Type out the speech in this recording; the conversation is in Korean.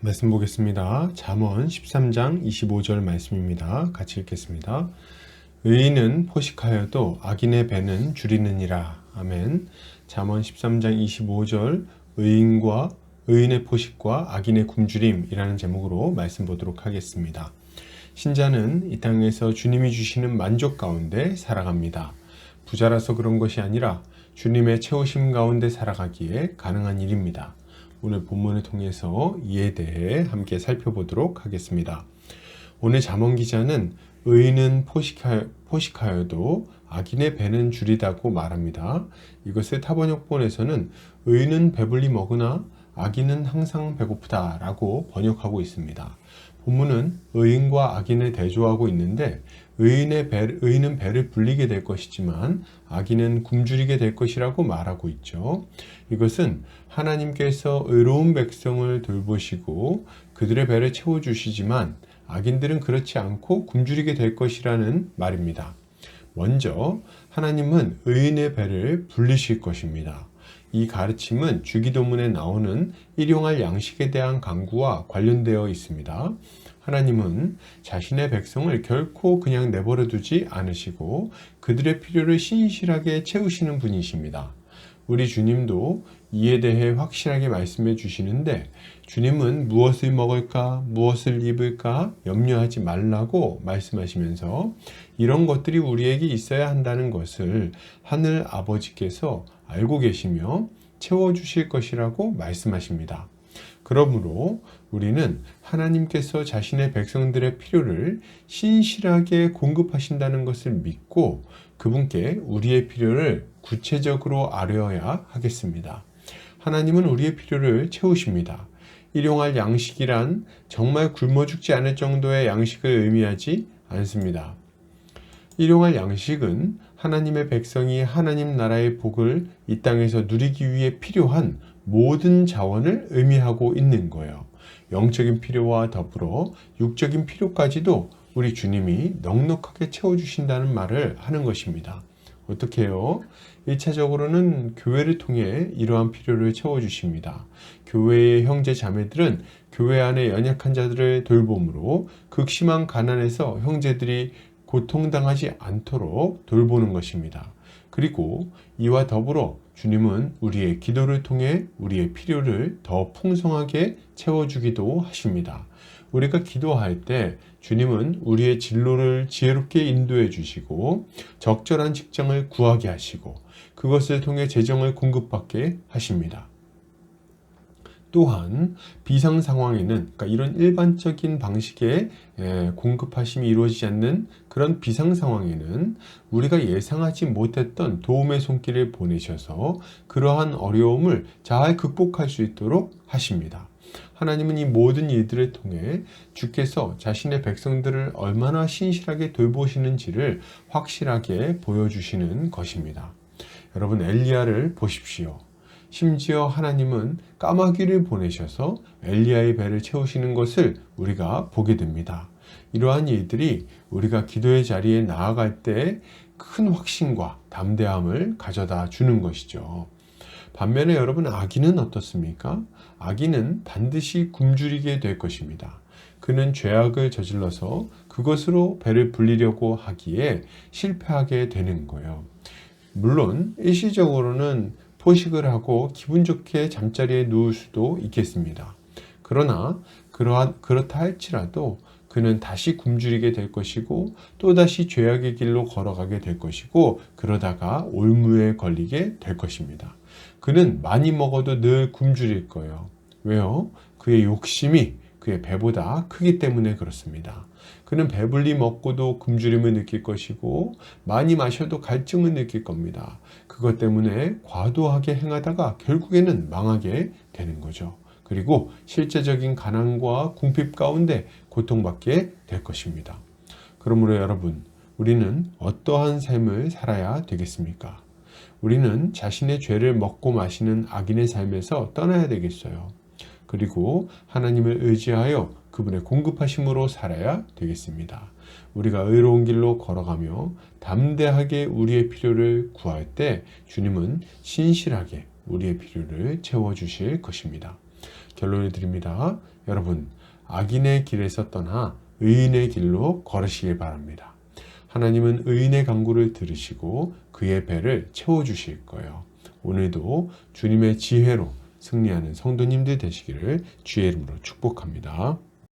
말씀 보겠습니다. 잠언 13장 25절 말씀입니다. 같이 읽겠습니다. 의인은 포식하여도 악인의 배는 줄이느니라. 아멘. 잠언 13장 25절 의인과 의인의 포식과 악인의 굶주림이라는 제목으로 말씀 보도록 하겠습니다. 신자는 이 땅에서 주님이 주시는 만족 가운데 살아갑니다. 부자라서 그런 것이 아니라 주님의 채우심 가운데 살아가기에 가능한 일입니다. 오늘 본문을 통해서 이에 대해 함께 살펴보도록 하겠습니다. 오늘 잠언 기자는 의인은 포식하여, 포식하여도 악인의 배는 줄이다고 말합니다. 이것을 타번역본에서는 의인은 배불리 먹으나 악인은 항상 배고프다라고 번역하고 있습니다. 본문은 의인과 악인을 대조하고 있는데 의인의 배, 의인은 배를 불리게 될 것이지만 악인은 굶주리게 될 것이라고 말하고 있죠. 이것은 하나님께서 의로운 백성을 돌보시고 그들의 배를 채워주시지만 악인들은 그렇지 않고 굶주리게 될 것이라는 말입니다. 먼저 하나님은 의인의 배를 불리실 것입니다. 이 가르침은 주기도문에 나오는 일용할 양식에 대한 강구와 관련되어 있습니다. 하나님은 자신의 백성을 결코 그냥 내버려 두지 않으시고 그들의 필요를 신실하게 채우시는 분이십니다. 우리 주님도 이에 대해 확실하게 말씀해 주시는데 주님은 무엇을 먹을까, 무엇을 입을까 염려하지 말라고 말씀하시면서 이런 것들이 우리에게 있어야 한다는 것을 하늘 아버지께서 알고 계시며 채워 주실 것이라고 말씀하십니다. 그러므로 우리는 하나님께서 자신의 백성들의 필요를 신실하게 공급하신다는 것을 믿고 그분께 우리의 필요를 구체적으로 아뢰어야 하겠습니다. 하나님은 우리의 필요를 채우십니다. 일용할 양식이란 정말 굶어 죽지 않을 정도의 양식을 의미하지 않습니다. 일용할 양식은 하나님의 백성이 하나님 나라의 복을 이 땅에서 누리기 위해 필요한 모든 자원을 의미하고 있는 거예요. 영적인 필요와 더불어 육적인 필요까지도 우리 주님이 넉넉하게 채워주신다는 말을 하는 것입니다. 어떻게 해요? 1차적으로는 교회를 통해 이러한 필요를 채워주십니다. 교회의 형제 자매들은 교회 안에 연약한 자들을 돌봄으로 극심한 가난에서 형제들이 고통당하지 않도록 돌보는 것입니다. 그리고 이와 더불어 주님은 우리의 기도를 통해 우리의 필요를 더 풍성하게 채워주기도 하십니다. 우리가 기도할 때 주님은 우리의 진로를 지혜롭게 인도해 주시고 적절한 직장을 구하게 하시고 그것을 통해 재정을 공급받게 하십니다. 또한 비상 상황에는 그러니까 이런 일반적인 방식의 공급하심이 이루어지지 않는 그런 비상 상황에는 우리가 예상하지 못했던 도움의 손길을 보내셔서 그러한 어려움을 잘 극복할 수 있도록 하십니다. 하나님은 이 모든 일들을 통해 주께서 자신의 백성들을 얼마나 신실하게 돌보시는지를 확실하게 보여주시는 것입니다. 여러분 엘리야를 보십시오. 심지어 하나님은 까마귀를 보내셔서 엘리야의 배를 채우시는 것을 우리가 보게 됩니다. 이러한 일들이 우리가 기도의 자리에 나아갈 때 큰 확신과 담대함을 가져다 주는 것이죠. 반면에 여러분 악인은 어떻습니까? 악인은 반드시 굶주리게 될 것입니다. 그는 죄악을 저질러서 그것으로 배를 불리려고 하기에 실패하게 되는 거예요. 물론 일시적으로는 포식을 하고 기분 좋게 잠자리에 누울 수도 있겠습니다. 그러나 그러한, 그렇다 할지라도 그는 다시 굶주리게 될 것이고 또다시 죄악의 길로 걸어가게 될 것이고 그러다가 올무에 걸리게 될 것입니다. 그는 많이 먹어도 늘 굶주릴 거예요. 왜요? 그의 욕심이 그의 배보다 크기 때문에 그렇습니다. 그는 배불리 먹고도 굶주림을 느낄 것이고 많이 마셔도 갈증을 느낄 겁니다. 그것 때문에 과도하게 행하다가 결국에는 망하게 되는 거죠. 그리고 실제적인 가난과 궁핍 가운데 고통받게 될 것입니다. 그러므로 여러분, 우리는 어떠한 삶을 살아야 되겠습니까? 우리는 자신의 죄를 먹고 마시는 악인의 삶에서 떠나야 되겠어요. 그리고 하나님을 의지하여 그분의 공급하심으로 살아야 되겠습니다. 우리가 의로운 길로 걸어가며 담대하게 우리의 필요를 구할 때 주님은 신실하게 우리의 필요를 채워주실 것입니다. 결론을 드립니다. 여러분, 악인의 길에서 떠나 의인의 길로 걸으시길 바랍니다. 하나님은 의인의 강구를 들으시고 그의 배를 채워주실 거예요. 오늘도 주님의 지혜로 승리하는 성도님들 되시기를 주의 이름으로 축복합니다.